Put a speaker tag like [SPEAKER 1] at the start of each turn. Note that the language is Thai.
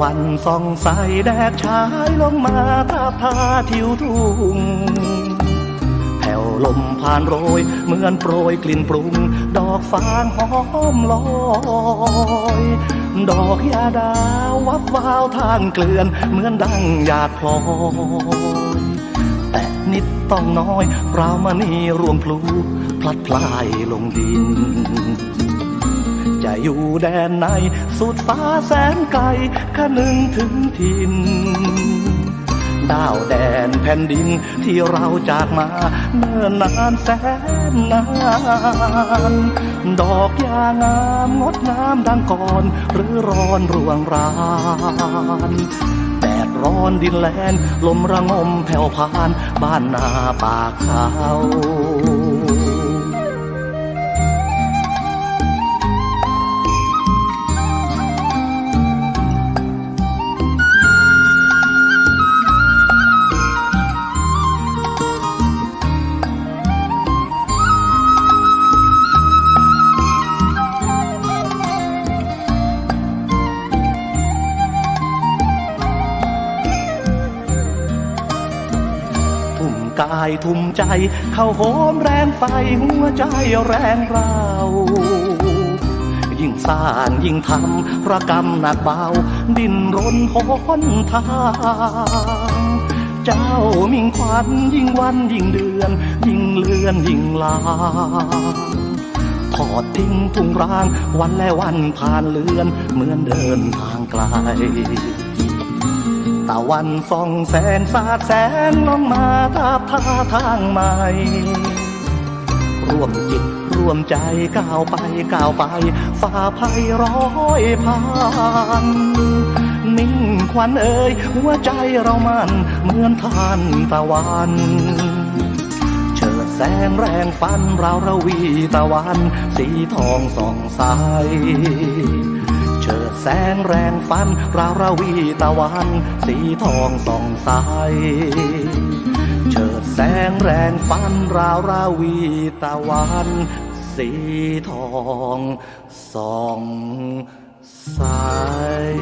[SPEAKER 1] วันส่องใสแดดฉายลงมาตาพาทิวทุ่งแผ่วลมผ่านโรย เหมือนโปรยกลิ่นปรุง ดอกฟางหอมลอย ดอกยาดาววับวาวทางเกลื่อน เหมือนดังหยาดพลอยแต่นิดต้องน้อยเราวมณีรวงพลู พลัดพลายลงดิน จะอยู่แดนไหน สุดฟ้าแสนไกลคนึงถึงถิ่นดาวแดนแผ่นดินที่เราจากมาเนิ่นนานแสนนานดอกยางามงดงามดังก่อนหรือร้อนรวงรานแดดร้อนดินแลนลมระงมแผ่วพาน บ้านนาป่าเขา กายทุ่มใจ เข้าโหมแรงไฟหัวใจแรงเรายิ่งสร้างยิ่งทำประกรรมหนักเบา ดินรนหนทางเจ้ามิ่งควันยิ่งวันยิ่งเดือน ยิ่งเลือนยิ่งลางทอดทิ้งทุ่งร้างวันและวันผ่านเลือน เหมือนเดินทางไกล ตะวันส่องแสงสาดแสงลงมาตาบท่าทางใหม่ร่วมจิตร่วมใจก้าวไปก้าวไปฝ่าภัยร้อยผ่านมิ่งควันเอ่ยหัวใจเรามันเหมือนทานตะวันเฉิดแสงแรงฟันเราระวีตะวัน สีทองส่องใส แสงแรงฟัน ราวราวีตะวัน สีทองส่องสายเฉิดแสงแรงฟัน ราวราวีตะวัน สีทองส่องสาย